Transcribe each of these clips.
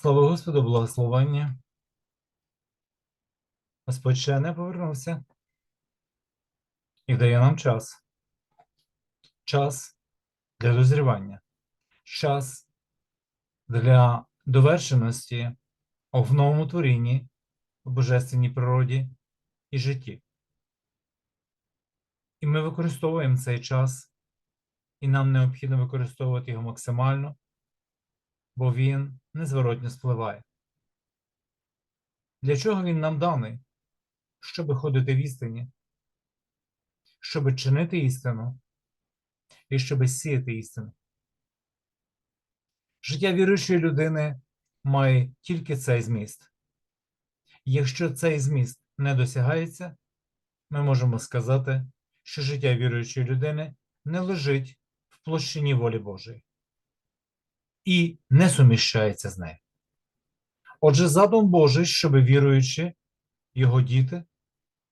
Слава Господу, благословення. Господь ще не повернувся і дає нам час. Час для дозрівання, час для довершеності в новому творінні, в божественній природі і житті. І ми використовуємо цей час, і нам необхідно використовувати його максимально, бо він незворотньо спливає. Для чого він нам даний? Щоби ходити в істині, щоби чинити істину і щоби сіяти істину. Життя віруючої людини має тільки цей зміст. Якщо цей зміст не досягається, ми можемо сказати, що життя віруючої людини не лежить в площині волі Божої і не суміщається з нею. Отже, задум Божий, щоб віруючи, його діти,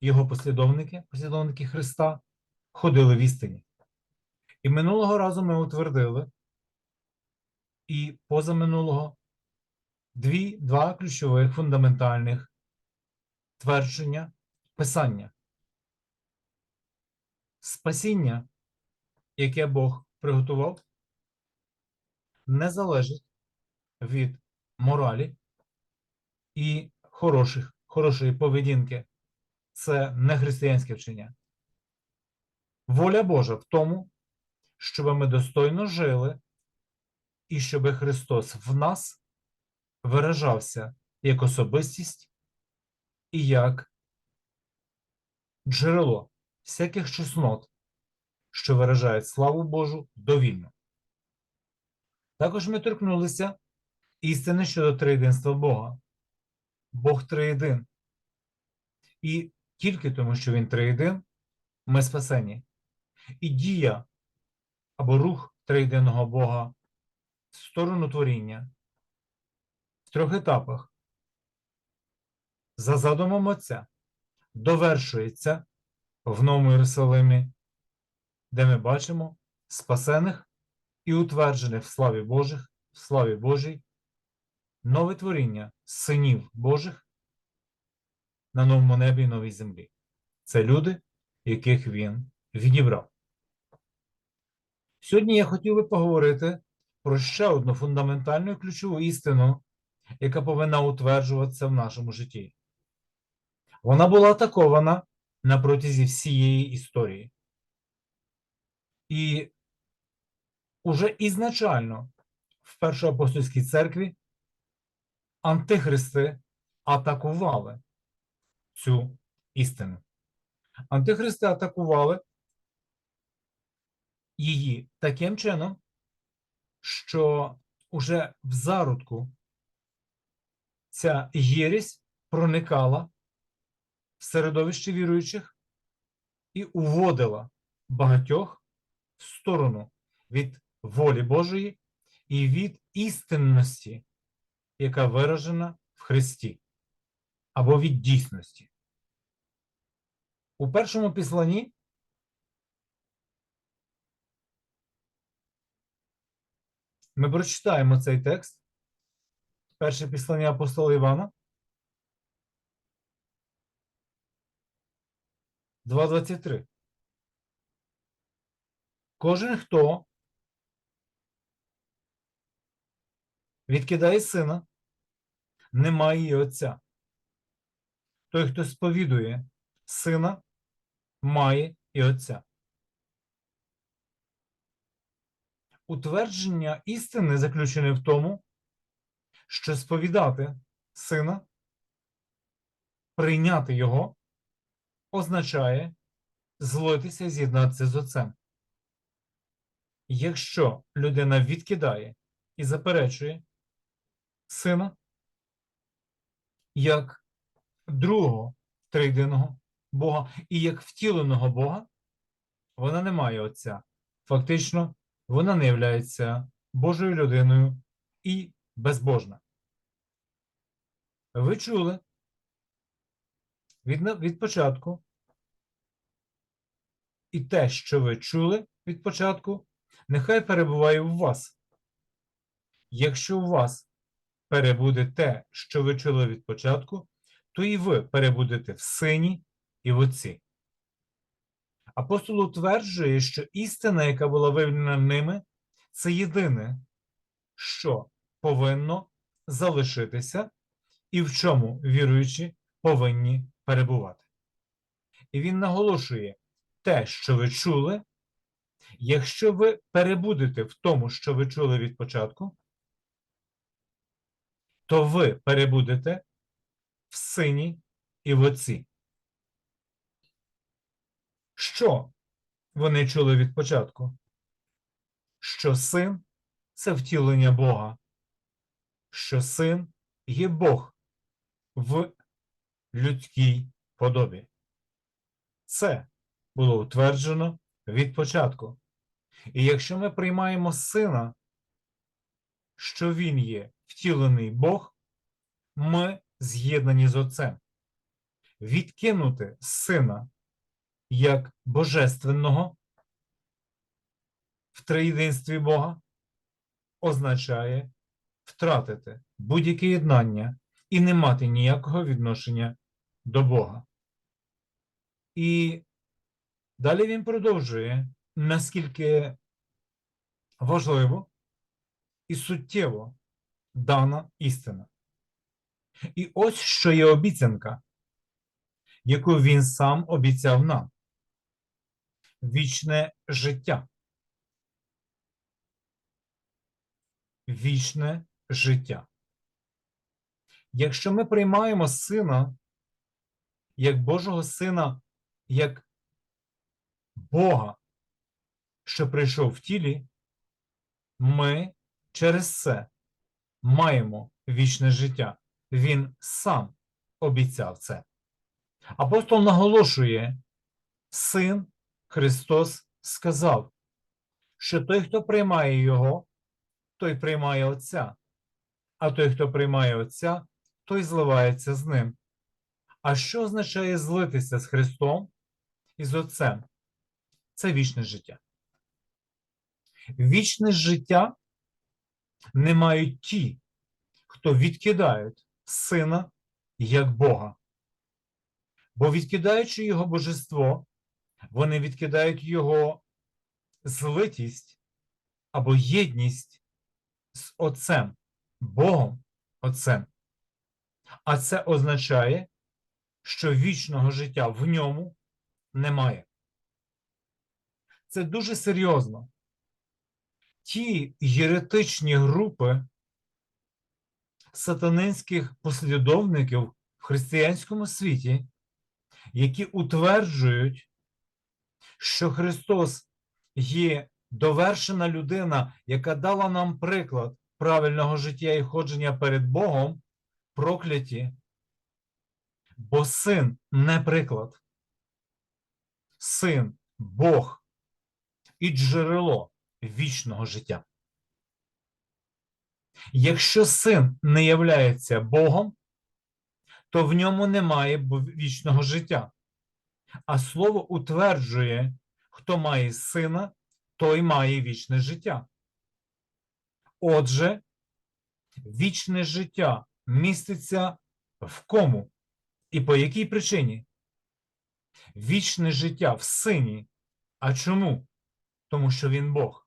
його послідовники, послідовники Христа, ходили в істині. І минулого разу ми утвердили, і позаминулого дві, два ключових фундаментальних твердження Писання. Спасіння, яке Бог приготував, не залежить від моралі і хороших, хорошої поведінки. Це не християнське вчення. Воля Божа в тому, щоб ми достойно жили і щоб Христос в нас виражався як особистість і як джерело всяких чеснот, що виражають славу Божу довільно. Також ми торкнулися істини щодо триєдинства Бога. Бог триєдин. І тільки тому, що Він триєдин, ми спасені. І дія або рух триєдиного Бога в сторону творіння в трьох етапах. За задумом Отця довершується в Новому Єрусалимі, де ми бачимо спасених і утверджених в славі Божих, в славі Божій, нове творіння синів Божих на новому небі і новій землі. Це люди, яких він відібрав. Сьогодні я хотів би поговорити про ще одну фундаментальну і ключову істину, яка повинна утверджуватися в нашому житті. Вона була атакована на протязі всієї історії. І уже ізначально в Першоапостольській церкві антихристи атакували цю істину. Антихристи атакували її таким чином, що уже в зародку ця єресь проникала в середовище віруючих і уводила багатьох в сторону від волі Божої і від істинності, яка виражена в Христі, або від дійсності. У першому післанні ми прочитаємо цей текст. Перше післання апостола Івана. 2.23. Кожен, хто відкидає сина, не має і отця. Той, хто сповідує сина, має і отця. Утвердження істини заключене в тому, що сповідати сина, прийняти його, означає злитися і з'єднатися з отцем. Якщо людина відкидає і заперечує сина як другого трийдиного Бога і як втіленого Бога, вона не має отця. Фактично, вона не являється Божою людиною і безбожна. Ви чули від, від початку, і те, що ви чули від початку, нехай перебуває в вас. Якщо у вас перебуде те, що ви чули від початку, то і ви перебудете в сині і в отці. Апостол утверджує, що істина, яка була виявлена ними, це єдине, що повинно залишитися, і в чому віруючі повинні перебувати. І він наголошує те, що ви чули, якщо ви перебудете в тому, що ви чули від початку, то ви перебудете в сині і в отці. Що вони чули від початку? Що син це втілення Бога, що син є Бог в людській подобі. Це було утверджено від початку. І якщо ми приймаємо сина, що він є втілений Бог, ми з'єднані з Отцем. Відкинути сина як божественного в триєдинстві Бога означає втратити будь-яке єднання і не мати ніякого відношення до Бога. І далі він продовжує, наскільки важливо і суттєво дана істина. І ось що є обіцянка, яку він сам обіцяв нам вічне життя. Вічне життя. Якщо ми приймаємо сина як Божого Сина, як Бога, що прийшов в тілі, ми через це маємо вічне життя. Він сам обіцяв це. Апостол наголошує, син Христос сказав, що той, хто приймає Його, той приймає Отця, а той, хто приймає Отця, той зливається з ним. А що означає злитися з Христом і з Отцем? Це вічне життя. Вічне життя не мають ті, хто відкидають Сина як Бога. Бо відкидаючи Його божество, вони відкидають Його злитість або єдність з Отцем, Богом Отцем. А це означає, що вічного життя в ньому немає. Це дуже серйозно. Ті єретичні групи сатанинських послідовників в християнському світі, які утверджують, що Христос є довершена людина, яка дала нам приклад правильного життя і ходження перед Богом, прокляті, бо син не приклад. Син Бог і джерело вічного життя. Якщо син не являється Богом, то в ньому немає вічного життя. А слово утверджує, хто має сина, той має вічне життя. Отже, вічне життя міститься в кому і по якій причині? Вічне життя в сині. А чому? Тому що він Бог.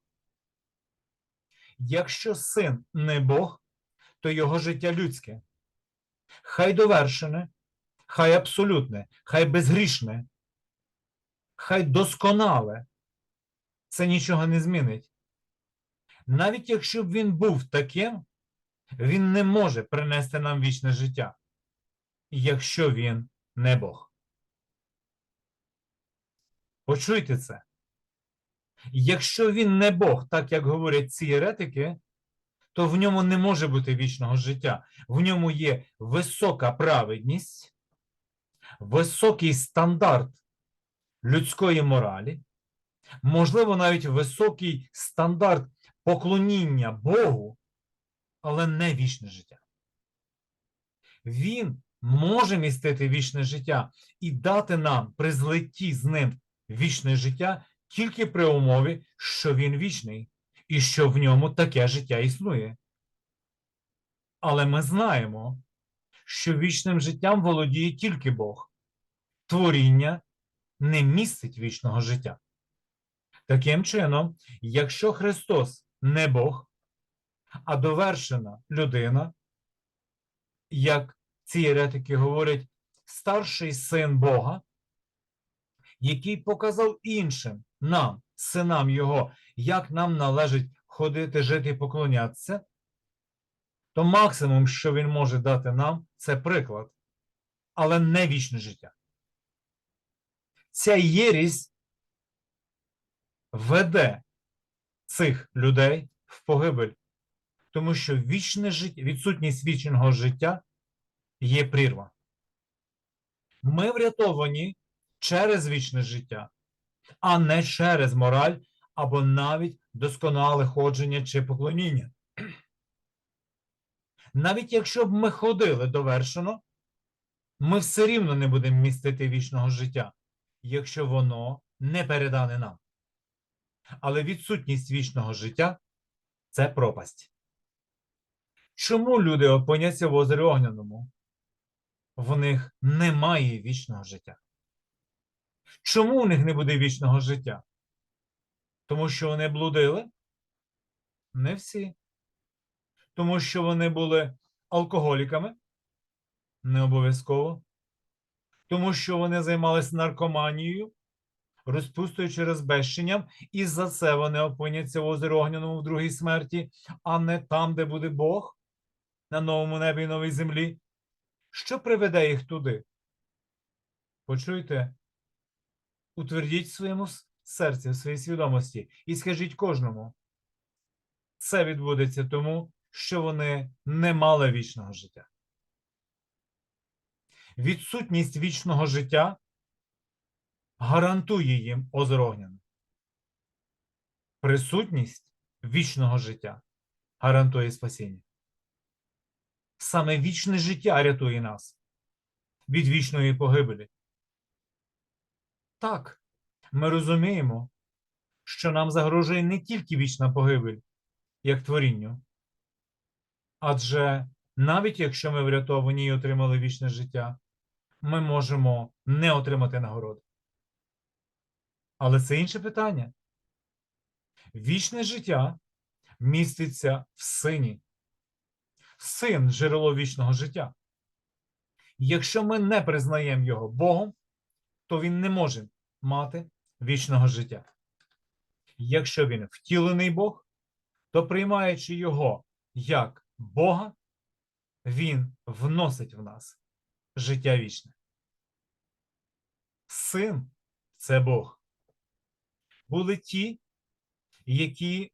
Якщо син не Бог, то його життя людське. Хай довершене, хай абсолютне, хай безгрішне, хай досконале. Це нічого не змінить. Навіть якщо б він був таким, він не може принести нам вічне життя, якщо він не Бог. Почуйте це. Якщо він не Бог, так як говорять ці еретики, то в ньому не може бути вічного життя. В ньому є висока праведність, високий стандарт людської моралі, можливо, навіть високий стандарт поклоніння Богу, але не вічне життя. Він може містити вічне життя і дати нам при злитті з ним вічне життя тільки при умові, що він вічний і що в ньому таке життя існує. Але ми знаємо, що вічним життям володіє тільки Бог. Творіння не містить вічного життя. Таким чином, якщо Христос не Бог, а довершена людина, як ці еретики говорять, старший син Бога, який показав іншим нам, синам Його, як нам належить ходити, жити і поклонятися, то максимум, що він може дати нам, це приклад, але не вічне життя. Ця єрість веде цих людей в погибель, тому що вічне життя, відсутність вічного життя є прірва. Ми врятовані через вічне життя, а не через мораль або навіть досконале ходження чи поклоніння. Навіть якщо б ми ходили довершено, ми все рівно не будемо містити вічного життя, якщо воно не передане нам. Але відсутність вічного життя це пропасть. Чому люди опиняться в озері Огняному? В них немає вічного життя. Чому у них не буде вічного життя? Тому що вони блудили? Не всі. Тому що вони були алкоголіками? Не обов'язково. Тому що вони займалися наркоманією, розпустою чи розбещенням, і за це вони опиняться в озері Огняному в другій смерті, а не там, де буде Бог, на новому небі і новій землі. Що приведе їх туди? Почуйте, утвердіть в своєму серці, в своїй свідомості і скажіть кожному. Це відбудеться тому, що вони не мали вічного життя. Відсутність вічного життя гарантує їм озеро. Присутність вічного життя гарантує спасіння. Саме вічне життя рятує нас від вічної погибелі. Так, ми розуміємо, що нам загрожує не тільки вічна погибель, як творінню, адже навіть якщо ми врятовані і отримали вічне життя, ми можемо не отримати нагороди. Але це інше питання. Вічне життя міститься в сині. Син джерело вічного життя. Якщо ми не признаємо його Богом, то він не може мати вічного життя. Якщо він втілений Бог, то приймаючи його як Бога, він вносить в нас життя вічне. Син це Бог. Були ті, які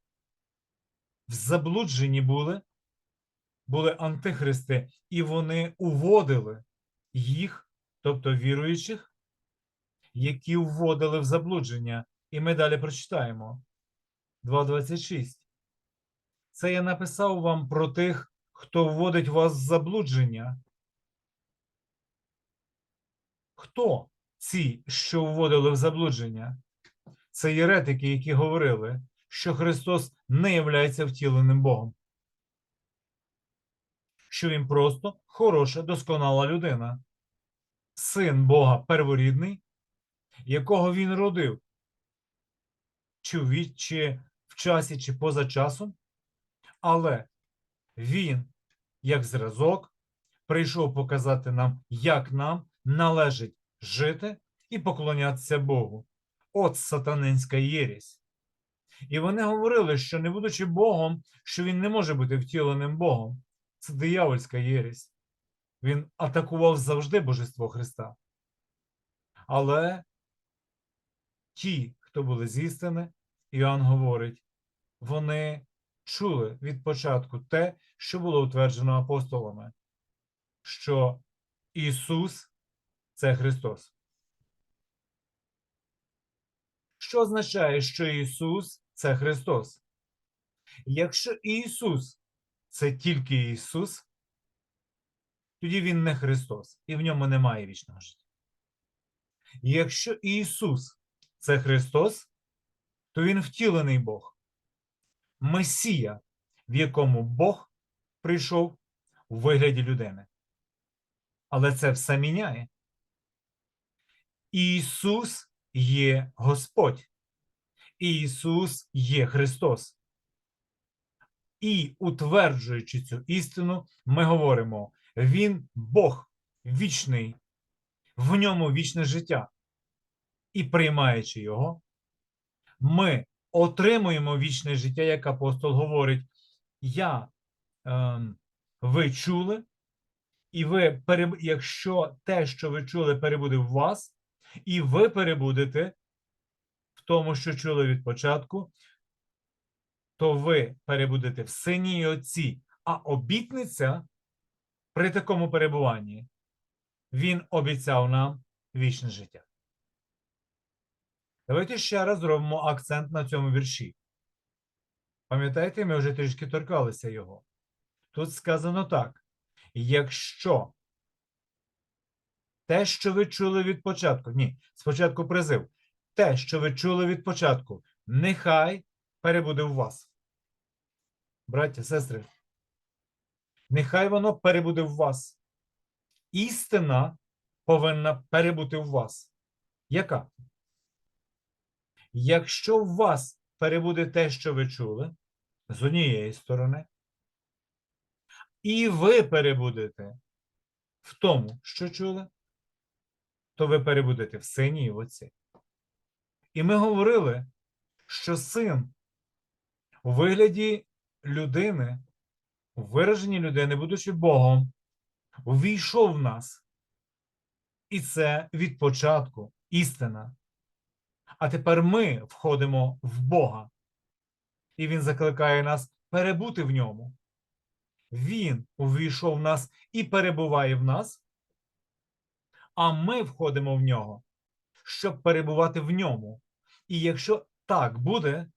в заблудженні були, були антихристи, і вони уводили їх, тобто віруючих, які вводили в заблудження. І ми далі прочитаємо 2.26. Це я написав вам про тих, хто вводить вас в заблудження. Хто ці, що вводили в заблудження? Це єретики, які говорили, що Христос не являється втіленим Богом. Що він просто хороша, досконала людина, син Бога перворідний, якого він родив, чи в, чи в часі, чи поза часом, але він, як зразок, прийшов показати нам, як нам належить жити і поклонятися Богу. От сатанинська єресь. І вони говорили, що не будучи Богом, що він не може бути втіленим Богом. Це диявольська єресь. Він атакував завжди Божество Христа. Але ті, хто були з Іоанн говорить, вони чули від початку те, що було утверджено апостолами, що Ісус це Христос. Що означає, що Ісус це Христос? Якщо Ісус це тільки Ісус, тоді Він не Христос, і в ньому немає вічного життя. Якщо Ісус це Христос, то Він втілений Бог, Месія, в якому Бог прийшов у вигляді людини. Але це все міняє. Ісус є Господь. Ісус є Христос. І утверджуючи цю істину, ми говоримо: Він Бог вічний, в ньому вічне життя. І приймаючи його, ми отримуємо вічне життя, як апостол говорить: Я ем, ви чули, і ви якщо те, що ви чули, перебуде в вас, і ви перебудете в тому, що чули від початку, то ви перебудете в сині і отці. А обітниця при такому перебуванні він обіцяв нам вічне життя. Давайте ще раз зробимо акцент на цьому вірші. Пам'ятаєте, ми вже трішки торкалися його. Тут сказано так: якщо те, що ви чули від початку, ні, спочатку призив, те, що ви чули від початку, нехай перебуде в вас. Браття, сестри, нехай воно перебуде в вас. Істина повинна перебути в вас. Яка? Якщо в вас перебуде те, що ви чули, з однієї сторони, і ви перебудете в тому, що чули, то ви перебудете в сині і в отці. І ми говорили, що син у вигляді людини, у вираженні людини, будучи Богом, увійшов в нас. І це від початку істина. А тепер ми входимо в Бога, і Він закликає нас перебути в ньому. Він увійшов в нас і перебуває в нас, а ми входимо в нього, щоб перебувати в ньому. І якщо так буде,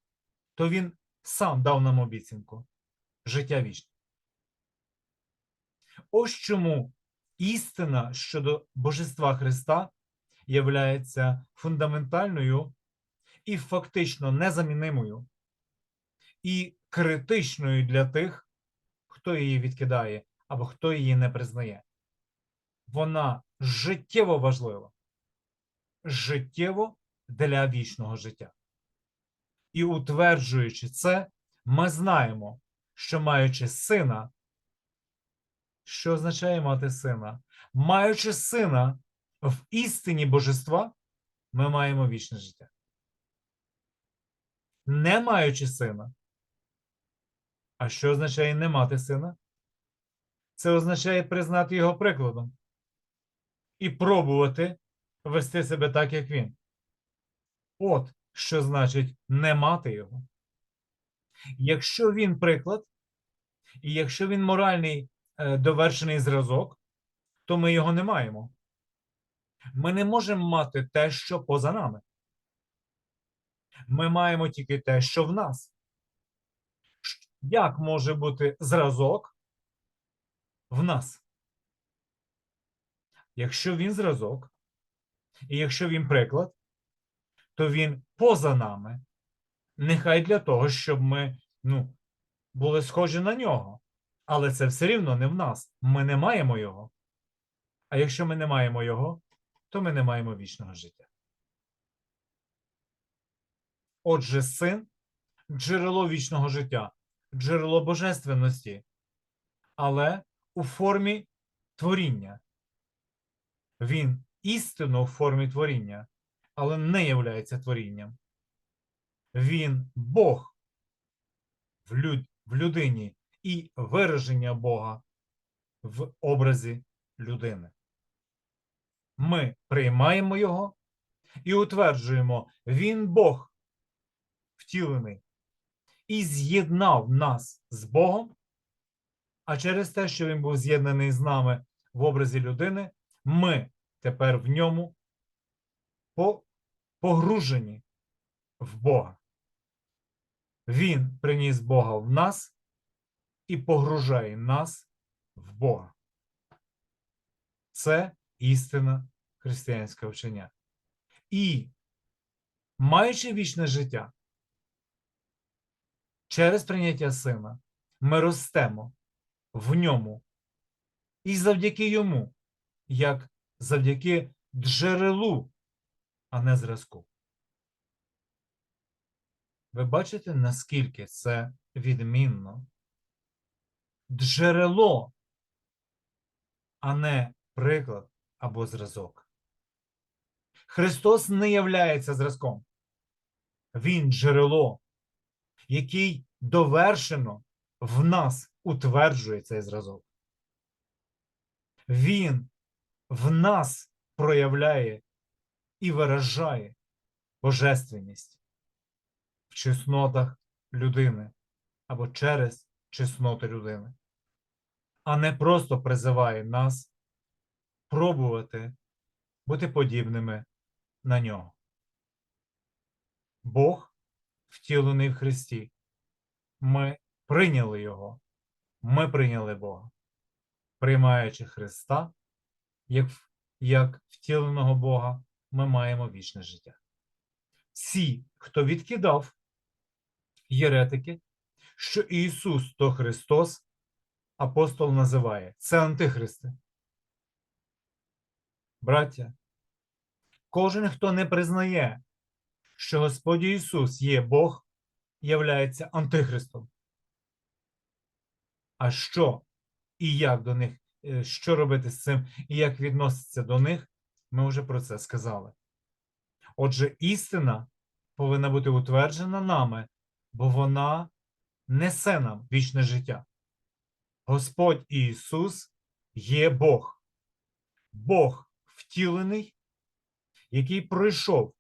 то він сам дав нам обіцянку життя вічне. Ось чому істина щодо Божества Христа являється фундаментальною і фактично незамінимою, і критичною для тих, хто її відкидає або хто її не признає. Вона життєво важлива, життєво для вічного життя. І утверджуючи це, ми знаємо, що маючи сина, що означає мати сина? Маючи сина в істині божества, ми маємо вічне життя. Не маючи сина. А що означає не мати сина? Це означає признати його прикладом і пробувати вести себе так, як він. От що значить не мати його. Якщо він приклад, і якщо він моральний е, довершений зразок, то ми його не маємо. Ми не можемо мати те, що поза нами. Ми маємо тільки те, що в нас. Як може бути зразок в нас? Якщо він зразок, і якщо він приклад, то він поза нами. Нехай для того, щоб ми ну, були схожі на нього. Але це все рівно не в нас. Ми не маємо його. А якщо ми не маємо його, то ми не маємо вічного життя. Отже, син джерело вічного життя, джерело божественності, але у формі творіння. Він істинно в формі творіння, але не являється творінням. Він Бог в, люд, в людині і вираження Бога в образі людини. Ми приймаємо Його і утверджуємо, Він Бог втілений і з'єднав нас з Богом, а через те, що Він був з'єднаний з нами в образі людини, ми тепер в ньому погружені в Бога. Він приніс Бога в нас і погружає нас в Бога. Це істина християнського вчення. І, маючи вічне життя, через прийняття сина, ми ростемо в ньому і завдяки йому, як завдяки джерелу, а не зразку. Ви бачите, наскільки це відмінно? Джерело, а не приклад або зразок. Христос не являється зразком. Він джерело, який довершено в нас утверджує цей зразок. Він в нас проявляє і виражає божественність в чеснотах людини або через чесноти людини, а не просто призиває нас пробувати бути подібними на нього. Бог втілений в Христі. Ми прийняли Його. Ми прийняли Бога, приймаючи Христа як, як втіленого Бога, ми маємо вічне життя. Всі, хто відкидав єретики, що Ісус то Христос, апостол називає це антихристи. Браття, кожен, хто не признає, що Господь Ісус є Бог, являється антихристом. А що і як до них, е, що робити з цим, і як відноситься до них, ми вже про це сказали. Отже, істина повинна бути утверджена нами, бо вона несе нам вічне життя. Господь Ісус є Бог, Бог втілений, який пройшов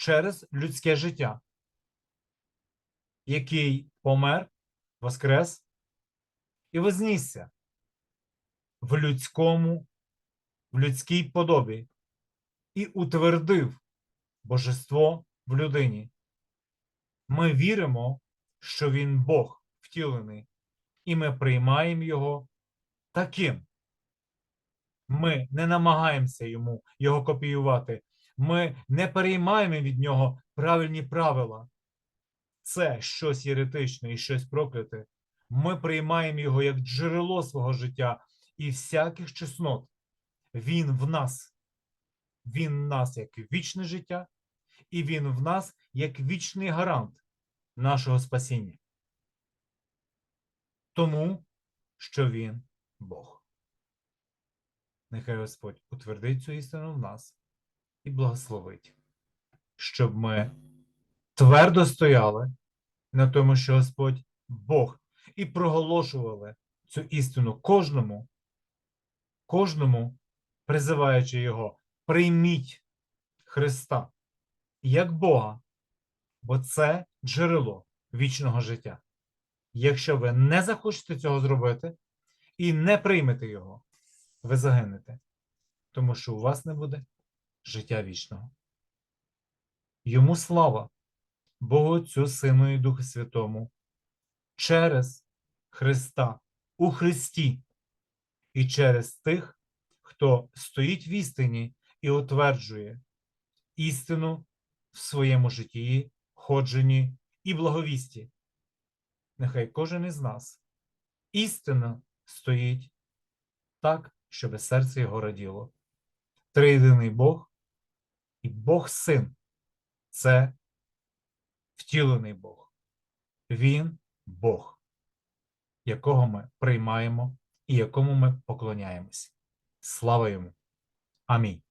через людське життя, який помер, воскрес і вознісся в людському, в людській подобі і утвердив божество в людині. Ми віримо, що він Бог втілений, і ми приймаємо його таким. Ми не намагаємося йому його копіювати. Ми не переймаємо від нього правильні правила. Це щось єретичне і щось прокляте. Ми приймаємо його як джерело свого життя і всяких чеснот. Він в нас. Він в нас як вічне життя, і він в нас як вічний гарант нашого спасіння. Тому, що він Бог. Нехай Господь утвердить цю істину в нас і благословить, щоб ми твердо стояли на тому, що Господь Бог, і проголошували цю істину кожному, кожному, призиваючи Його, прийміть Христа як Бога, бо це джерело вічного життя. Якщо ви не захочете цього зробити і не приймете його, ви загинете, тому що у вас не буде життя вічного. Йому слава Богу Отцю, Сину і Духу Святому через Христа у Христі і через тих, хто стоїть в істині і утверджує істину в своєму житті, ходженні і благовісті. Нехай кожен із нас істинно стоїть так, щоб серце його раділо. Триєдиний Бог і Бог Син це втілений Бог. Він Бог, якого ми приймаємо і якому ми поклоняємось. Слава йому! Амінь.